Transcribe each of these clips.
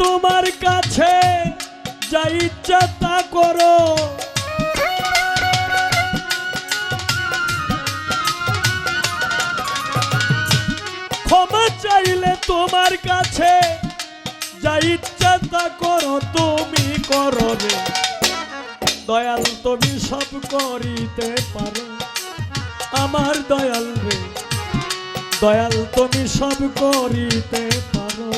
তোমার কাছে যা ইচ্ছা তা করো। ক্ষমা চাইলে তোমার কাছে যা ইচ্ছা তা করো, তুমি করো রে। দয়াল তুমি সব করিতে পারো। আমার দয়াল রে, দয়াল তুমি সব করিতে পারো।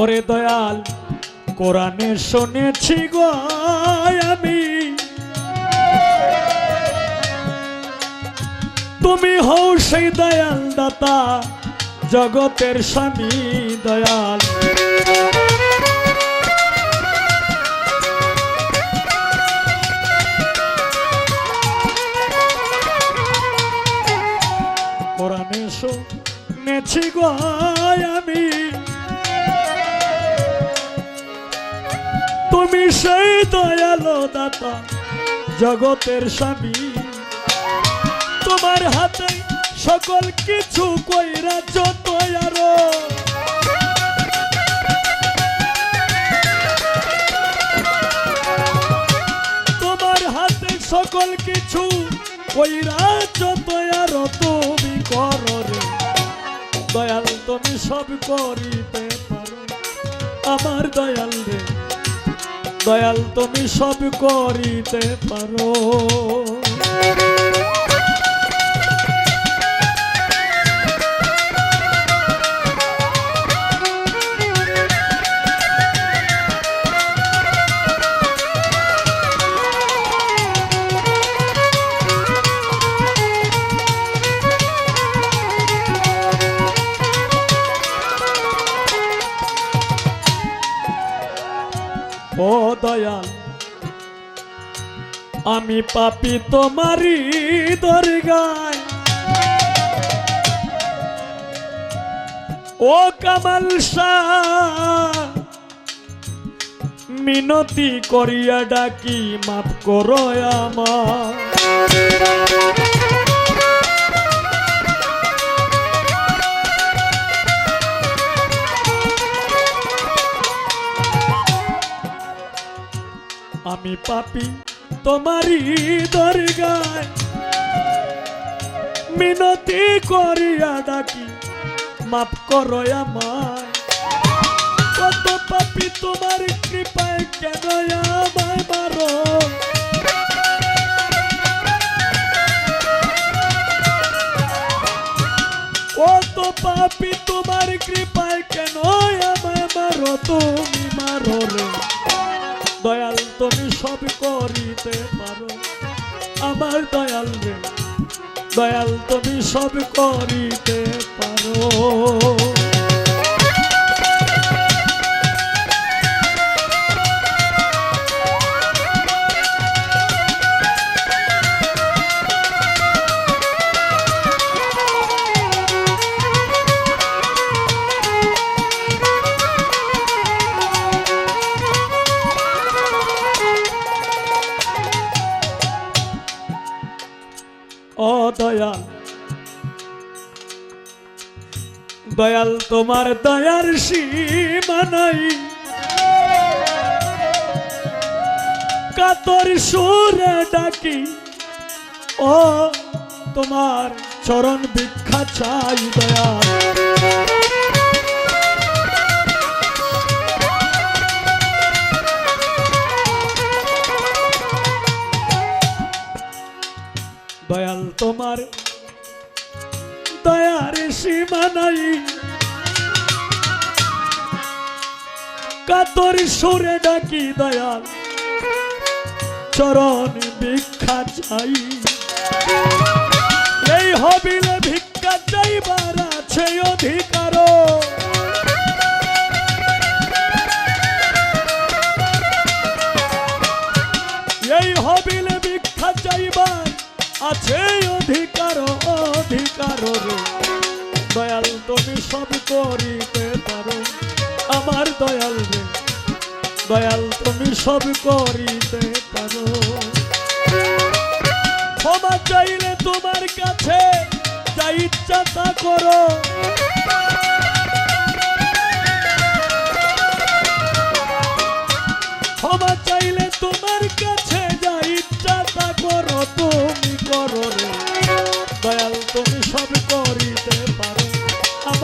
ওরে দয়াল, কোরআনে শুনেছি গো আমি। তুমি হও সেই দয়াল দাতা, জগতের স্বামী দয়াল। কোরআনে শুনেছি গো আমি। তুমি সেই দয়ালো দাতা, জগতের স্বামী। তোমার হাতে সকল কিছু কইরা যত তোমার হাতে সকল কিছু কইরা যত তুমি করো রে। দয়াল তুমি সব করিতে পারো। আমার দয়াল রে দয়াল তুমি সব করিতে পারো। ও দয়াল আমি পাপি তোমারই দরগায়। ও কামাল মিনতি করিয়া ডাকি মাফ করো আমার আমি পাপি, তোমারই দরগায়। মিনতি করিয়া ডাকি মাফ করো আমায়। কত পাপি, তোমার কৃপায় কেন আমায় মারো? কত পাপি, তোমার কৃপায় কেন আমায় মারো? তুমি মারো দয়াল তুমি সব করিতে পারো। আমার দয়াল দয়াল তুমি সব করিতে পারো। দয়াল, তোমার দয়ার সীমা নাই। কাতর সুরে ডাকি, ও, তোমার চরণ ভিক্ষা চাই দয়াল। দয়াল, তোমার দয়ার সীমা নাই। কাতর সুরে ডাকি দয়াল চরণ ভিক্ষা চাই। এই হবিলে ভিক্ষা চাইবার আছে অধিকার অধিকার রে। দয়াল তুমি সব করিতে পারো, আমার দয়াল রে। দয়াল তুমি সব করিতে পারো। ক্ষমা চাইলে তোমার কাছে যা ইচ্ছা তা করো।